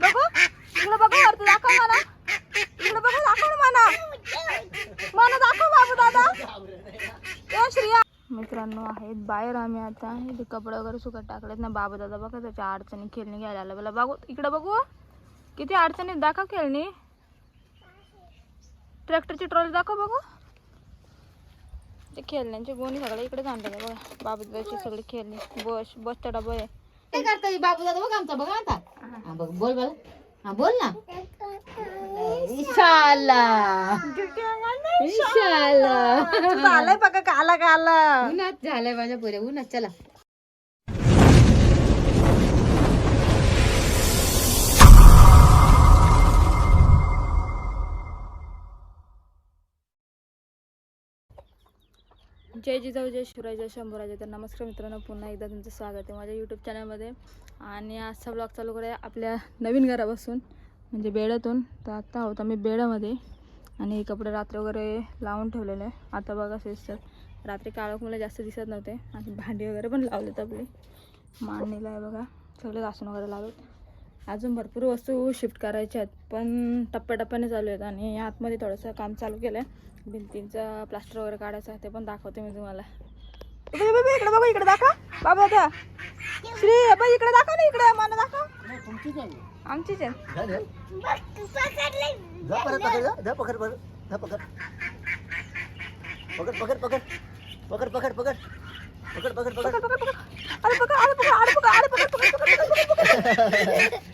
बघू इकडे बघू वरती दाखव मला. इकडे बघू दाखव ना मला. मला दाखव बाबू दादा. ए श्रिया. मित्रांनो आहेत बाहेर आम्ही आता. इथे कपडे वगैरे सुकत टाकलेत ना बाबू दादा. बघा त्याच्या अडचणी खेळणी घ्यायला आलं. मला बघू इकडे बघू. किती अडचणीत दाखव खेळणी. ट्रॅक्टरची ट्रॉली दाखव बघू. ते खेळण्यांचे गोणी सगळे इकडे आणले बघा. बाबू दादाची सगळी खेळणी. बस बसचा डबा आहे. काय करता बाबू दादा बघ आमचा बघा आता. हा बघ बोल बोल हा बोल ना. इशाला इशाला झालंय बघा काला काला उन्हात झालंय माझ्या पुऱ्या उन्हात. चला. जय जिजाऊ जय शिवराय जय शंभूराजे. तर नमस्कार मित्रांनो पुन्हा एकदा तुमचं स्वागत आहे माझ्या यूट्यूब चॅनलमध्ये आणि आजचा ब्लॉग चालू करूया आपल्या नवीन घरापासून म्हणजे बेड्यातून तर आत्ता आहोत आम्ही बेड्यामध्ये आणि हे कपडे रात्री वगैरे लावून ठेवलेले आहे आता बघा सिस्टर रात्री काळोख मला जास्त दिसत नव्हते. आणि भांडी वगैरे पण लावलेत आपले. मांडणीला आहे बघा. सगळे घासून वगैरे लावलेत. अजून भरपूर वस्तू शिफ्ट करायच्या आहेत. पण टप्प्याटप्प्याने चालू आहेत आणि आतमध्ये थोडंसं काम चालू केलं आहे भिंतींचं प्लास्टर वगैरे काढायचं आहे ते पण दाखवते मी तुम्हाला. इकडे बघू इकडे दाखव. बाबा दादा श्री बाई इकडे दाखव ना इकडे. मला दाखव. आमचीच आहे. पकड पकड. पकड पकड पकड. पकड पकड पकड. पकड पकड पकड. पकड पकड, पकड. अरे पकड अरे पकड अरे पकड अरे पकड पकड पकड पकड पकड.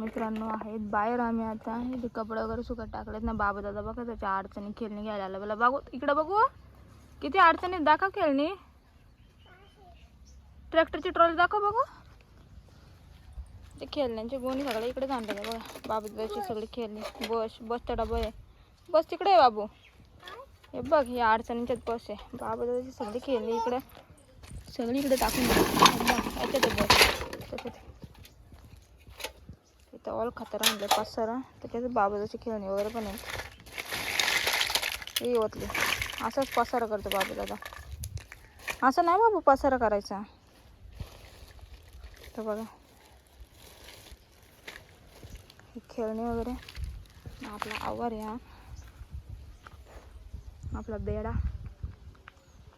मित्रांनो आहेत. बाहेर आम्ही आता इथे कपडे वगैरे सुकत टाकलेत ना बाबा दादा बघा त्याच्या अडचणी खेळणी घ्यायला आला. मला बघू इकडे बघू. किती अडचणीत दाखव खेळणी. ट्रॅक्टरची ट्रॉली दाखव बघू. ते खेळण्यांचे गोणी सगळे इकडे आणले बघा. बाबा दादाची सगळी खेळणी. बस बसचा डबा आहे. बस तिकडे आहे बाबू. हे बघ हे अडचणींच्यात बस आहे. बाबा दादाची सगळी खेळणी इकडे सगळी इकडे टाकून याच्यात बस. इथं ऑल खतर आणलं पाच सारा. त्याच्यात बाबादाची खेळणी वगैरे पण आहेत. ही ओतली असंच पसारा करतो बाबू दादा असं नाही बाबू पसारा करायचा. तर बघा. ही खेळणी वगैरे. आपला आवार आहे हा. आपला बेडा.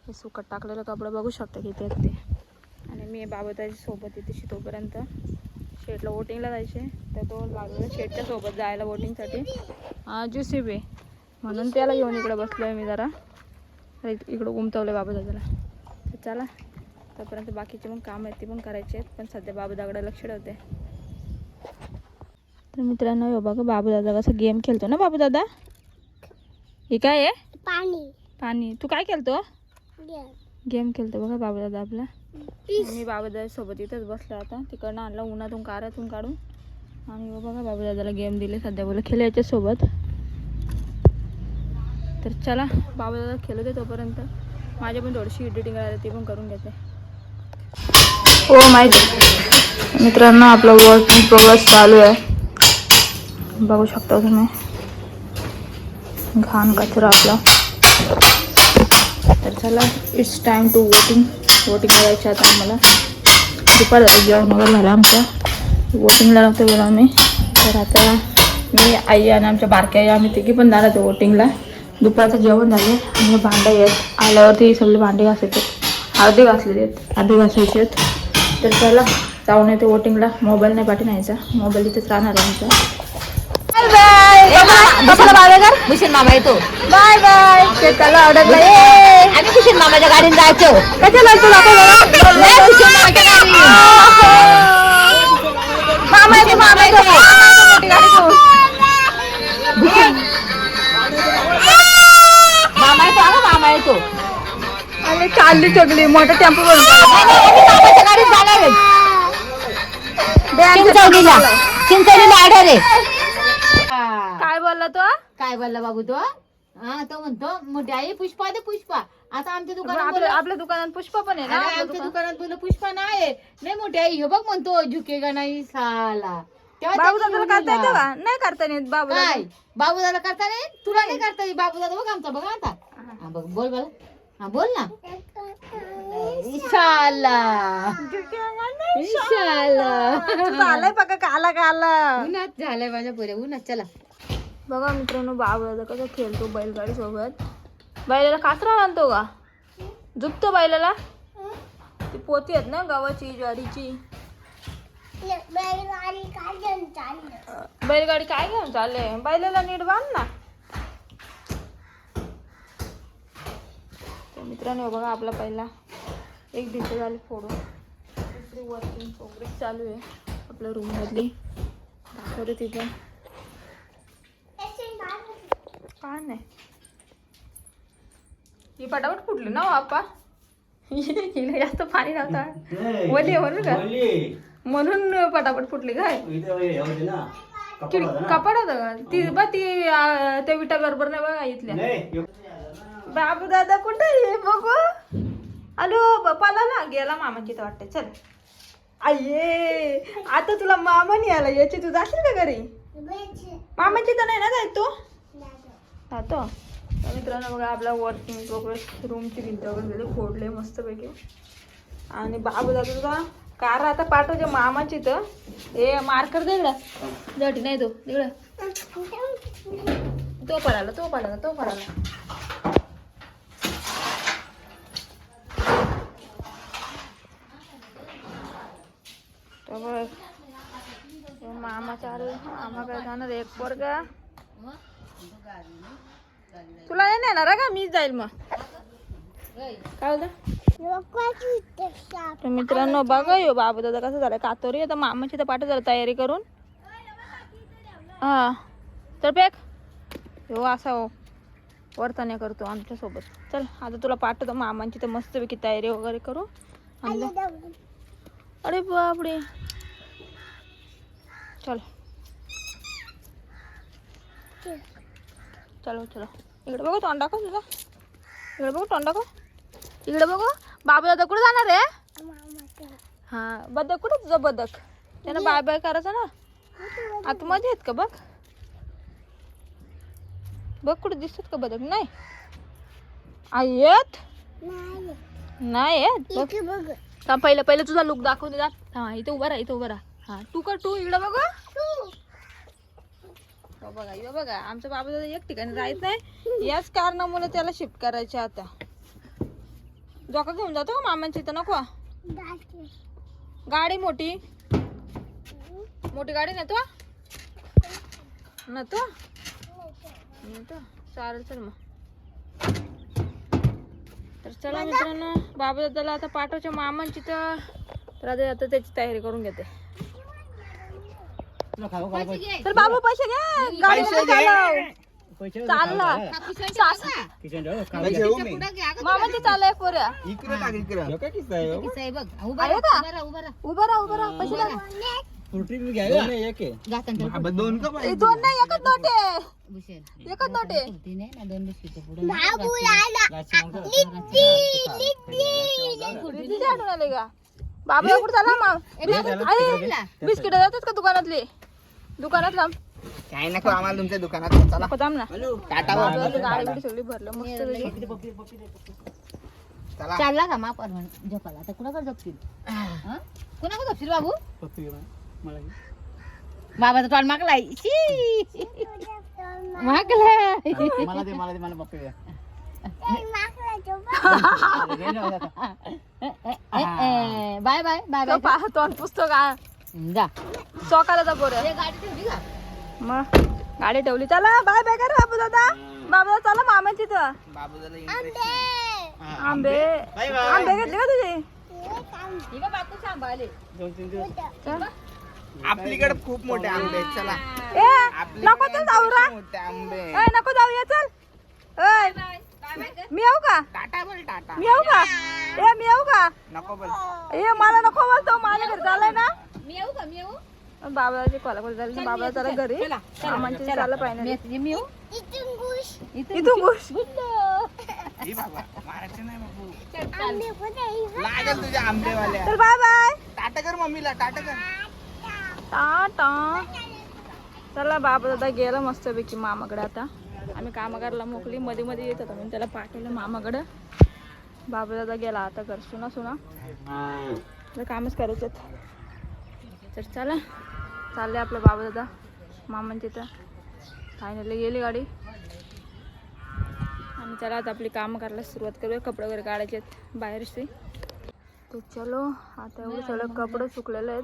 हे सुकट टाकलेलं कपडं बघू शकता किती आहेत ते. आणि मी बाबाताच्या सोबत येते तोपर्यंत. शेटला वोटिंगला जायचे. तर तो लागलेला शेटच्या सोबत जायला वोटिंगसाठी ज्युसी बे म्हणून त्याला घेऊन इकडे बसलो आहे मी जरा. इकडं उमटवलं बाबा दादाला तर चला. तोपर्यंत बाकीचे पण काम आहेत ती पण करायची आहेत. पण सध्या बाबा दादाकडे लक्ष ठेवते. तर मित्रांनो हे बघा बाबू दादा कसा गेम खेळतो ना बाबू दादा हे काय आहे? पाणी. पाणी. तू काय खेळतो? गेम खेळतो बघा बाबू दादा आपला. मी बाबू सोबत इथंच बसलो आता. तिकडनं आणला उन्हातून कारातून काढून. आणि हो बघा बाबादादाला गेम दिले. सध्या बोला खेळायच्या सोबत तर चला बाबादादा खेळत आहे तोपर्यंत. माझ्या पण थोडीशी एडिटिंग करायला ती पण करून घेते. हो माहिती मित्रांनो आपला वर्किंग प्रोग्रेस चालू आहे. बघू शकता तुम्ही. घाण कचरा आपला. तर चला it's time to voting voting करायचं आता आम्हाला. दुपार झाली जेवण वगैरे झालं आमच्या वोटिंगला नव्हतं गेलो आम्ही. तर आता मी आई आणि आमच्या बारक्या आई आम्ही तिघी पण जाणार होतो वोटिंगला दुपारचं जेवण झाले. आणि भांडं आहेत. आल्यावरती सगळे भांडे घासायचे अर्धे घासलेले आहेत. अर्धे घासायचे आहेत. तर चला जाऊन येते वोटिंगला. मोबाईल नाही पाठी न्यायचा मोबाईल इथेच राहणार आमचा. बाय. भूषण मामा येतो. Bye bye. शेताला अडकला ये आम्ही भूषण मामाच्या गाडीने जायचो. कशाला तू दाखव लय भूषण मामाच्या गाडीने. मामा येतो मामा येतो. मोठी गाडी घेऊन. मामा येतो अगं मामा येतो. आणि चालली चगली मोठा टेम्पो नाही, नाही, मामाच्या गाडीत जाणार आहे. चिंचवलीला. चिंचवलीला आढळ आहे. बोलला तो काय बोलला बाबू तो? हा तो म्हणतो मोठी आई पुष्पा दे पुष्पा. आता आमच्या दुकानात आपल्या बोलला- आपल्या दुकानात पुष्प पण आहे ना अरे, आमच्या दुकानात. दुकानात बोललं पुष्पा नाही नाही मोठी आई हे बघ म्हणतो झुकेगा नाही साला. तेव्हा बाबू दादाला करता का नाही करता येत बाबू. काय? बाबू दादा करता नाही? तुला नाही करता येत बाबू दादा? बघ आमचा बघ आता. हा. बघ बोल बोल हा बोल ना. इशाला इशाला तुझं आलंय बघा काला काला उन्हात झालंय माझ्या पुढे उन्हात. चला. बघा मित्रांनो बाबू कसं खेळतो बैलगाडी सोबत बैलाला कासरा आणतो का? झुकतो बैलाला? ती पोती आहेत ना गव्हाची ज्वारीची. बैलगाडी काय घेऊन चालले? बैलाला नीट बांध ना. मित्रांनो बघा आपला पहिला एक भिंत झाली फोडून. दुसरी वर्किंग प्रोग्रेस चालू आहे आपल्या रूममधली दाखवते तिथं. काय नाही? ही पटापट फुटली ना हो आप्पा हिला जास्त पाणी नव्हता. ओली आहे म्हणून का? म्हणून पटापट फुटली काय किड कपाट होतं का? ती बा ती त्या विटा बरोबर नाही बघा इथल्या. बाबू दादा कुठे आहे? बघू. हॅलो बापाला ना गेला मामाची तर वाटते चल. अये आता तुला मामा नाही आला याची तू जाशील का घरी? मामाची तर नाही ना जाय तू? राहतो तर मित्रांनो बघा आपला वर्किंग प्रोग्रेस रूमची भिंत वगैरे फोडले मस्तपैकी. आणि बाबू दादा तुझा कार आता पाठवते मामाची तर हे मार्कर दे इकडं. जटी नाही तो इकडं. तो पडाला तो पडाला तो पडाला तर मामाच्या अरे मामाकडे जाणार एक पोरगा. तुला नाही येणार आहे का? मीच जाईल मग. काय होतं मित्रांनो बघा यो बाबू दादा कसं झालं. कातोरी आता मामाची तर पाठ झालं तयारी करून. हा. तर पेक हो असा हो. वर्तन करतो आमच्यासोबत चल आता तुला पाठवतो. मामांची तर मस्तपैकी तयारी वगैरे करू. आणि अरे बापडे चल. चलो चलो। इकडे बघू तोंड दाखव तुझा. इकडे बघू तोंड दाखव. इकडे बघू. बाबू दादा कुठे जाणार आहे? हा बदक कुठे तुझं बदक? त्यानं बाय बाय करायचं ना? आतमध्ये आहेत का बघ? बघ कुठे दिसतात का बदक? नाही. आहेत नाही बघ. का पहिलं पहिलं तुझा लुक दाखव दे हा इथे उभा राहा इथे उभा राहा. हा तू कर तू इकडं बघ. बघा यो बघा आमचा बाबा दादा एक ठिकाणी जायचं नाही याच कारणामुळे त्याला शिफ्ट करायचे आता. डोका घेऊन जातो मामांची इथं? नको? गाडी मोठी. मोठी गाडी नेतो? नेतो? नेतो. चालेल चल मग. तर चला मित्रांनो बाबा दादाला आता पाठवच्या मामांची तर. आता त्याची तयारी करून घेते. तर बाबू पैसे घे. गाडी नको चालव. चालला. मामाची चालय पोऱ्या किस्सा आहे बघ. उभा आहे राहा, का? उभा राहा, उभा राहा. उभं राहा उभं राहा. पैसे. दोन का ए, दोन नाही एकच नोट आहे. एकच नोट आहे. आठवण आली का? बाबा कुठे झाला मग अरे बिस्किट जातात का दुकानातली? दुकानात लांब काय नको आम्हाला तुमच्या दुकानात चला. थांब ना. टाटा बाबा गाडी बिडी सगळी भरलं मस्त चला. चालला का माप म्हणून झोपाला आता कुणाकडे झोपशील? हं? कुणाकडे झोपशील बाबू? बाबाचा टॉल मागलाय. शी. मागलाय. मला दे मला दे मला पप्पी द्या बाय बाय. बाय तो बाय पा- तोंड पुस्तक आ- जा. चौकाला जा पोरं. हे गाडी ठेवली का? मग गाडी ठेवली. चला बाय बाय कर बाबू दादा बाबू दादा चला मामाची तर आंबे बाय बाय. आंबे घेतले का तुझे? ही का बापू सांभाळले. चल. आपलीकडे खूप मोठे आंबे आहेत, चला. ए नको चल जाऊ रा. मोठे आंबे ए नको जाऊया चल. ए मी येऊ का? टाटा बोल टाटा. मी येऊ का? ए मी येऊ का? नको बोल. ए मला नको बोलतो माझ्या घरी चाललंय ना? मी येऊ का? मी येऊ? बाबाचे कोल्हापूर झाले बाबा जरा घरी. मामांची चाललं पाहिजे मी येऊ? इथून तर बाय बाय टाटा कर मम्मीला टाटा कर. टाटा. चला बाबा दादा गेला मस्तपैकी मामाकडे आता. आम्ही कामगारला मोकली मध्ये मध्ये येत होतो. म्हणून त्याला पाठवलं मामाकडं. बाबा दादा गेला आता घर सुना सुना. तर कामच करायचं तर चला. चालले आपलं बाबा दादा मामांच्या इथं फायनली गेली गाडी. आणि चला आता आपली कामं करायला सुरुवात करूया. कपडे वगैरे काढायचे आहेत बाहेरशी तर चलो आता एवढे सगळं कपडे सुकलेले आहेत.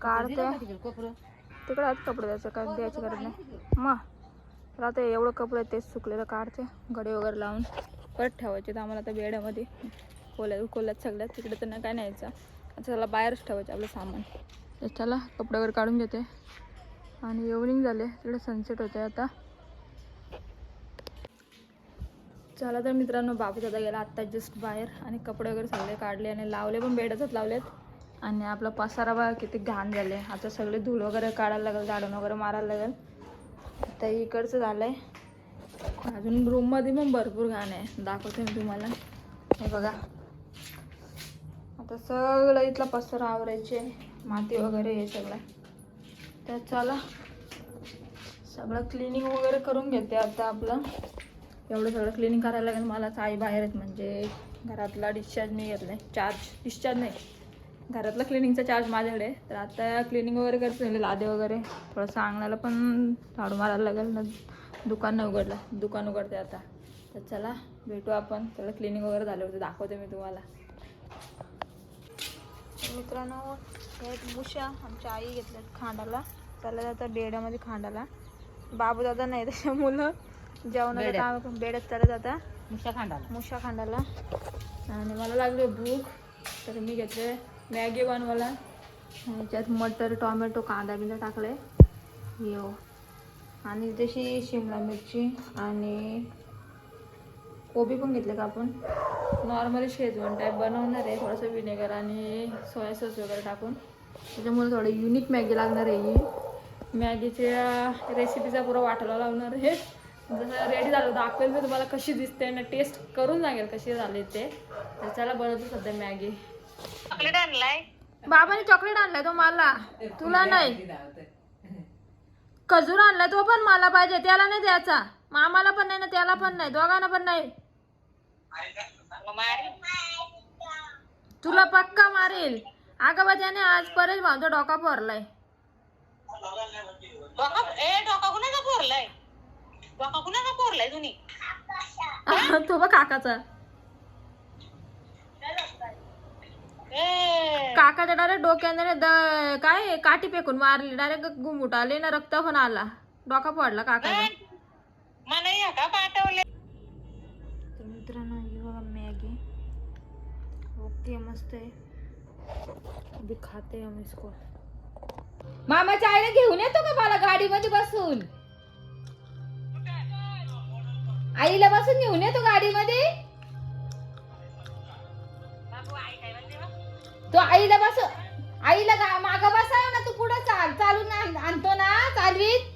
काढते. तिकडे आहेत कपडे द्यायचं काय द्यायची गरज नाही. मग. तर आता एवढं कपडे तेच सुकलेलं काढते गडे वगैरे लावून. परत ठेवायचे तर आम्हाला आता बेड्यामध्ये कोल्या कोल्यात सगळ्यात तिकडे तर नाही काय न्यायचं आता त्याला बाहेरच ठेवायचं आपलं सामान. तर चला कपडे वगैरे काढून घेते. आणि इव्हनिंग झाले तिकडे सनसेट होते आता. चला तर मित्रांनो बाबू दादा गेला आत्ता जस्ट बाहेर. आणि कपडे वगैरे सगळे काढले आणि लावले पण बेडच लावलेत. आणि आपला पसारा बघा किती घाण झाले. आता सगळे धूळ वगैरे काढायला लागेल झाडून वगैरे मारायला लागेल. आता इकडचं झालं आहे अजून रूममध्ये पण भरपूर घाण आहे. दाखवते मी तुम्हाला. हे बघा. आता सगळं इथला पसर आवरायचे. माती वगैरे हे सगळं. तर चला. सगळं क्लिनिंग वगैरे करून घेते आता आपलं. एवढं सगळं क्लिनिंग करायला लागेल. मला आई बाहेर आहेत म्हणजे घरातला डिस्चार्ज मी घेतला आहे चार्ज डिस्चार्ज नाही. घरातला क्लिनिंगचा चार्ज माझ्याकडे आहे. तर आता क्लिनिंग वगैरे करते म्हणजे लादे वगैरे. थोडंसं अंगणाला पण झाडू मारायला लागेल ना दुकान नाही उघडलं. दुकान उघडते आता. तर चला भेटू आपण. सगळं क्लिनिंग वगैरे झालं होतं दाखवते मी तुम्हाला. मित्रांनो हे आहेत मुशा आमच्या आई घेतल्यात खांडाला. चालल्या जातात बेड्यामध्ये खांडाला. बाबू दादा नाही त्याच्या मुलं जेवणाचं बेड्यात. काम बेड्यात चालत जाता. मुशा खांडाला. मुशा खांडाला. आणि मला लागले भूक. तर मी घेतले मॅगी बनवायला. ह्याच्यात मटर टोमॅटो कांदा बिंदा टाकले यो. आणि तशी शिमला मिरची आणि कोबी पण घेतले का आपण? नॉर्मली शेजवान टाईप बनवणार आहे. थोडंसं विनेगर आणि सोया सॉस वगैरे टाकून. त्याच्यामुळे थोडं युनिक मॅगी लागणार आहे ही. मॅगीच्या रेसिपीचा पुरा वाटायला लावणार आहे. जसं रेडी झालं दाखवेल मी तुम्हाला कशी दिसते आणि टेस्ट करून सांगेल कशी झाले ते. तर चला बनवतो सध्या मॅगी. बाबाने चॉकलेट आणलाय तो मला. तुला नाही. खजूर आणलाय तो पण मला पाहिजे. त्याला नाही द्यायचा. मामाला पण नाही ना त्याला पण नाही. दोघांना पण नाही. तुला पक्का मारेल. अगं बा त्याने आज परेश भाऊचा डोका भरलाय तो बघ काकाचा. काकाच्या डायरेक्ट डोक्याने द- काय काठी फेकून मारली. डायरेक्ट गुंबूट आले ना रक्त पण आला डोका पडला काकाचा तर मित्रांनो ही बघा मॅगी. ओके मस्त आहे. अभी खाते हम इसको मामाच्या आईला घेऊन येतो का मला गाडीमध्ये बसून? आईला बसून घेऊन येतो गाडीमध्ये? तो आईला बस आईला माग मागं बसाव ना तू पुढे चाल चालून आणतो ना चालवीत.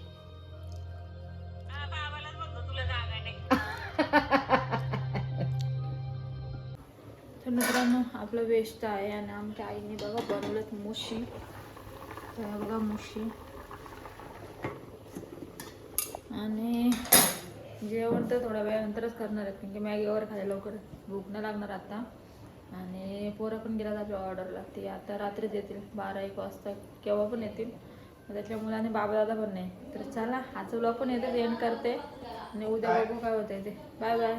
तर मित्रांनो आपलं वेस्ट आहे आणि आमच्या आईने बघा बनवलं मुशी. तर बघा मुशी. आणि जेवण तर थोड्या वेळानंतरच करणार आहेत कारण की मॅगी वगैरे खायला लवकर भूक नाही लागणार आता. आणि पोरं पण गेला आपल्या ऑर्डरला. ते आता रात्रीच येतील बारा एक वाजता केव्हा पण येतील. त्याच्या मुलाने बाबा दादा पण नाही. तर चला आजचा ब्लॉग पण येते एंड करते. आणि उद्या बघू काय होतं ते. Bye bye